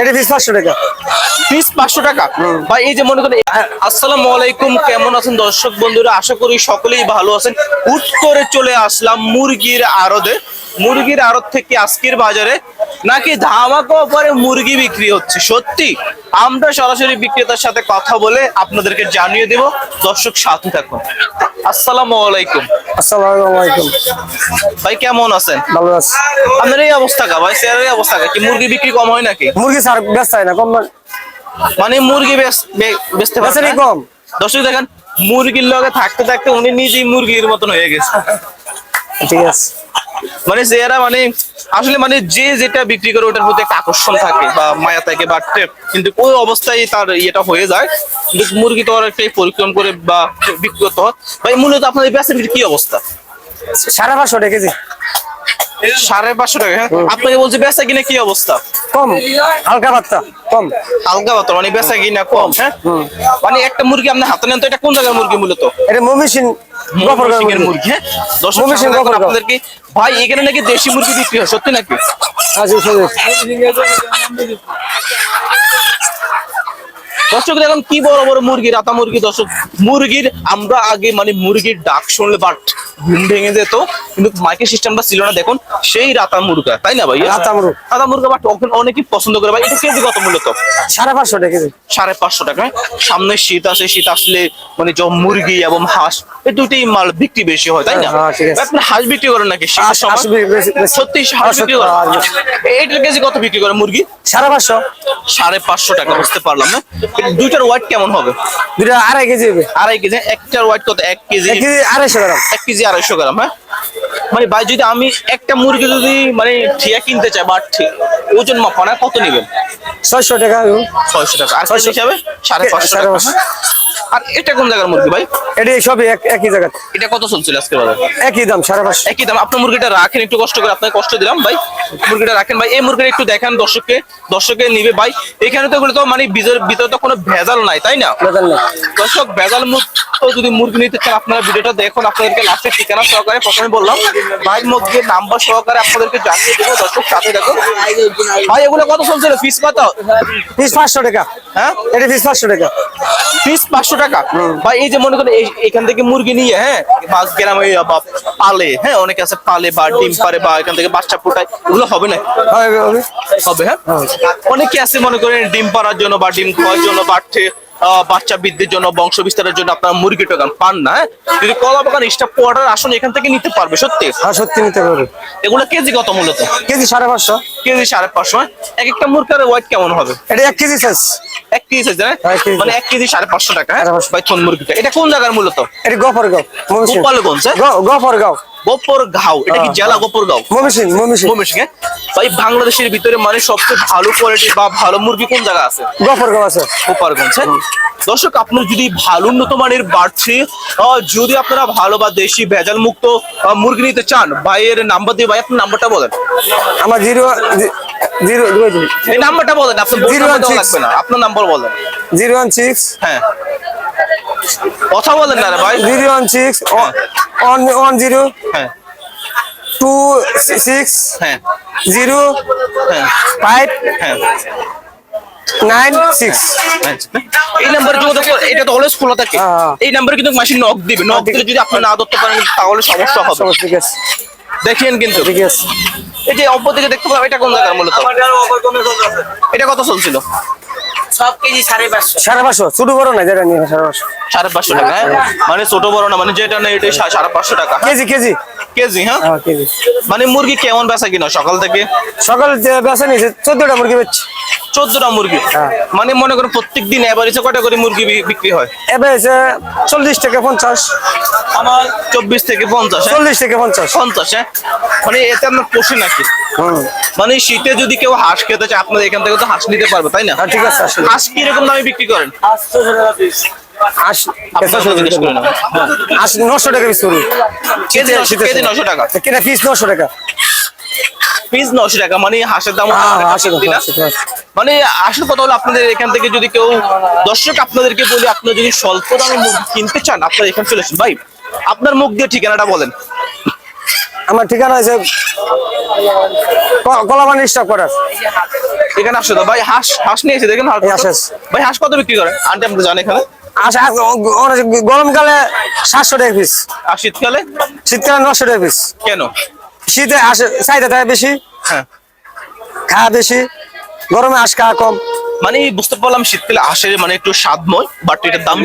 এটা পাঁচশো টাকা। পাঁচশো টাকা? ভাই এই যে মনে করেন আসসালামু আলাইকুম কেমন আছেন দর্শক বন্ধুরা? আশা করি সকলেই ভালো আছেন। উত্তরে করে চলে আসলাম মুরগির আড়তে। মুরগির আড়ত থেকে আজকের বাজারে নাকি ধামাকা অফারে মুরগি বিক্রি হচ্ছে? সত্যি আমরা সরাসরি বিক্রেতার সাথে কথা বলে আপনাদেরকে জানিয়ে দেব। দর্শক সাথে থাকুন। আসসালামু আলাইকুম। আসসালামু আলাইকুম। ভাই কেমন আছেন? ভালো আছে। আপনার এই অবস্থা কা? ভাই স্যারের এই অবস্থা কা? কি মুরগি বিক্রি কম হয় নাকি? মুরগি স্যার ব্যস্ত হয় না কম মানে- মুরগি বেচ- বেচতে পারছেন কম। দর্শক দেখেন মুরগির লগে থাকতে থাকতে উনি নিজেই মুরগির মতন হয়ে গেছে। ঠিক আছে। মানে যারা মানে আসলে মানে যে যেটা বিক্রি করে ওটার প্রতি একটা আকর্ষণ থাকে বা মায়া থাকে বা কিন্তু ওই অবস্থায় তার ইয়েটা হয়ে যায়। কিন্তু মুরগি তো আর একটাই পরিক্রম করে বা বিক্রি করতে হয়। ভাই মূলত আপনাদের বেচার কি অবস্থা? সাড়ে পাঁচশো টাকা কেজি। সাড়ে পাঁচশো টাকা হ্যাঁ? আপনাকে বলছে বেচা কিনা কি অবস্থা? কম হালকা পাত্তা কম। হালকা বাতো মানে বেচা কিনা কম হ্যাঁ? মানে একটা মুরগি আপনি হাতে নেন তো এটা কোন জায়গার মুরগি মূলত? এটা মমিসিন মুরগি হ্যাঁ? দর্শক। আপনাদেরকে ভাই এখানে নাকি দেশি মুরগি বিক্রি হয় সত্যি নাকি? দর্শক দেখুন কি বড় বড় মুরগি রাতা মুরগি। দর্শক মুরগির আমরা আগে মানে মুরগির ডাক শুনলে বাট ঘুম ভেঙে যেত। কিন্তু মাইকের সিস্টেমটা ছিল না দেখুন সেই রাতা মুরগা তাই না ভাই? রাতা মুরগা। রাতা মুরগা বাট অনেকেই পছন্দ করে ভাই এটা কেজি কত মূলত? সাড়ে পাঁচশো টাকা কেজি সাড়ে পাঁচশো টাকা। সামনে শীত আসে শীত আসলে মানে যে মুরগি এবং হাঁস এই দুটি মাল বিক্রি বেশি হয় তাই না? হ্যাঁ, আপনি হাঁস বিক্রি করেন নাকি? বি-। সত্যি হাঁস বিক্রি করেন? এইটার কেজি কত বিক্রি করে মুরগি? সাড়ে পাঁচশো। সাড়ে পাঁচশো টাকা বুঝতে পারলাম না। দুইটার ওয়েট কেমন হবে? দুইটা আড়াই কেজি হবে। আড়াই কেজি একটার ওয়েট কত? এক কেজি আড়াইশো গ্রাম। এক কেজি আড়াইশো গ্রাম হ্যাঁ? মানে ভাই যদি আমি একটা মুরগি যদি মানে ঠিয়া কিনতে চাই বা ঠিক ওজন মাপানা কত নেবেন ছয়শো টাকা ছয়শো টাকা আর ছয়শো। হিসাবে সাড়ে পাঁচশো টাকা? আর এটা কোন জায়গার মুরগি ভাই? এটি সবই একই জায়গা। এটা কত চলছিল আজকে বাজার? একই দাম সাড়ে পাঁচশো। একই দাম। আপনার মুরগিটা রাখেন একটু কষ্ট করে আপনাকে কষ্ট দিলাম ভাই। মুরগিটা রাখেন ভাই। এই মুরগিটা একটু দেখান দর্শককে। দর্শকে নিবে ভাই। এখানে তো এগুলো তো মানে ভিতরে ভিতরে তো কোনো ভেজাল নাই তাই না? বেতন নেই। দর্শক ভেজাল যদি মুরগি নিতে চান আপনারা ভিডিওটা দেখুন। আপনাদেরকে লাস্টে ঠিকানা সহকারে প্রথমে বললাম। ভাইয়ের মধ্যে নাম্বার সহকারে আপনাদেরকে জানিয়ে দেবো। দর্শক সাথে দেখুন ভাই এগুলো কত চলছিল? ফিস কত? পিস পাঁচশো টাকা। হ্যাঁ? এটা পিস পাঁচশো টাকা। পিস পাঁচশো টাকা ভাই এই যে মনে করেন এখান থেকে মুরগি নিয়ে হ্যাঁ বা গ্রামে বা পালে হ্যাঁ অনেকে আছে পালে বা ডিম পারে বা এখান থেকে বাচ্চা ফুটায়। এগুলো হবে না? হবে। হবে হ্যাঁ? অনেকে আছে মনে করেন ডিম পাড়ার জন্য বা ডিম খাওয়ার জন্য বা আহ, বাচ্চা বৃদ্ধির জন্য বংশ বিস্তারের জন্য আপনার মুরগি টোকান পান না হ্যাঁ? যদি কলা বাগান স্টাফ কোয়ার্টার আসুন এখান থেকে নিতে পারবে সত্যি? হ্যাঁ সত্যি নিতে পারবে। এগুলো কেজি কত মূলত? কেজি সাড়ে পাঁচশো। কেজি সাড়ে পাঁচশো হ্যাঁ? এক একটা মুরগার ওয়েট কেমন হবে? এটা এক কেজি সাইজ এক কেজি হ্যাঁ? কেজি। মানে এক কেজি সাড়ে পাঁচশো টাকা। হ্যাঁ। ভাই থন মুরগিটা? এটা কোন জায়গার মূলত এটা গফরগাঁও গোপালগঞ্জ গফরগাঁও গফর গাঁও। গোপর ঘাও এটা কি হ্যাঁ, জেলা গোপরগাঁও মমিসিং মমিসিং মমিসিং ময়মনসিংহে ভাই বাংলাদেশের ভিতরে মানে সবচেয়ে ভালো কোয়ালিটি বা ভালো মুরগি কোন জায়গা আছে? গফর গাঁও আছে। গোপালগঞ্জ হ্যাঁ? দর্শক আপনার যদি ভালো উন্নত মানের বাড়ছে যদি আপনারা ভালো বা দেশি ভেজাল মুক্ত মুরগি নিতে চান ভাইয়ের নাম্বার দিয়ে ভাই আপনার নাম্বারটা বলেন। আমার জিরো জিরো এই নাম্বারটা বলেন আপনার six. লাগবে না আপনার নাম্বার বলেন। Zero one six. হ্যাঁ। কথা বলেন না রে ভাই। Zero one six one one zero. হ্যাঁ। টু সিক্স হ্যাঁ। জিরো হ্যাঁ। ফাইভ হ্যাঁ। নাইন সিক্স আচ্ছা। এই নাম্বারে যোগাযোগ এটা তো অলওয়েজ খোলা থাকে। হ্যাঁ। এই নাম্বারে কিন্তু মাসির নক দিবে। নক দিলে যদি আপনি না ধরতে পারেন তাহলে সমস্যা হবে। ঠিক আছে। দেখেন কিন্তু। ঠিক আছে। এই যে অপর দিকে দেখতে এটা কোন জায়গার মূলত? এটা কত চলছিল? সব কেজি সাড়ে পাঁচশো। সাড়ে পাঁচশো? ছোট বড় না যেটা নিয়ে সাড়ে পাঁচশো? সাড়ে পাঁচশো টাকা হ্যাঁ? মানে ছোট বড় না মানে যেটা নেই এটা সাড়ে পাঁচশো টাকা হ্যাঁ? KG KG. কেজি হ্যাঁ? হ্যাঁ কেজি। মানে মুরগি কেমন বেচা কিনা সকাল থেকে? সকাল বেচা নিয়েছে চোদ্দটা মুরগি বেচছে। চোদ্দটা মুরগি? হ্যাঁ। মানে মনে করেন প্রত্যেক দিন এভারেজে কটা করে মুরগি বিক্রি হয়? এবার হচ্ছে চল্লিশ থেকে পঞ্চাশ। আমার চব্বিশ থেকে পঞ্চাশ হ্যাঁ? চল্লিশ থেকে পঞ্চাশ। পঞ্চাশ হ্যাঁ? মানে এতে আপনার পোষে নাকি? মানে শীতে যদি কেউ হাঁস খেতে চায় আপনাদের এখান থেকে তো হাঁস নিতে পারবে তাই না? হ্যাঁ ঠিক আছে হাঁস কীরকম দামে বিক্রি করেন? আশি নশো টাকা পিস নশো- টাকা? কেনা পিস নশো টাকা। পিস নশো টাকা মানে হাঁসের দাম হ্যাঁ না। মানে আসল কথা হলো আপনাদের এখান থেকে যদি কেউ দর্শক আপনাদেরকে বলি আপনারা যদি স্বল্প দামে কিনতে চান আপনারা এখানে চলে আসুন। ভাই আপনার মুখ দিয়ে ঠিকানাটা বলেন। আমার ঠিকানা আছে কলাবানি স্টক করার এখানে আসছে তো। ভাই হাঁস হাঁস নিয়েছে দেখেন। ভাই হাঁস কত বিক্রি করে? আন্টি আপনি জানেন এখানে? গরমকালে সাতশো টাকা পিস আর শীতকালে? শীতকালে নশো টাকা পিস কেন? শীতে আসে চাহিদা থাকে বেশি। হ্যাঁ। খাওয়া বেশি। গরমে আস খাওয়া কম। মানে বুঝতে পারলাম শীতকালে আসে মানে একটু স্বাদময় বাট এটার দাম।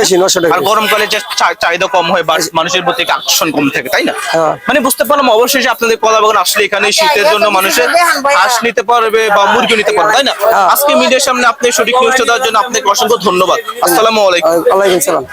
বেশি, আর গরমকালে যে চাহিদা কম হয় বা মানুষের প্রতি একটা আকর্ষণ কম থাকে তাই না? হ্যাঁ। মানে বুঝতে পারলাম অবশেষে আপনাদের কলা বাগান আসলে এখানে শীতের জন্য মানুষের হাঁস নিতে পারবে বা মুরগি নিতে পারবে তাই না? হ্যাঁ। আজকে মিডিয়ার সামনে আপনি সঠিক নিউজটা দেওয়ার জন্য আপনাকে অসংখ্য ধন্যবাদ। আসসালামু আলাইকুম। ওয়ালাইকুম সালাম।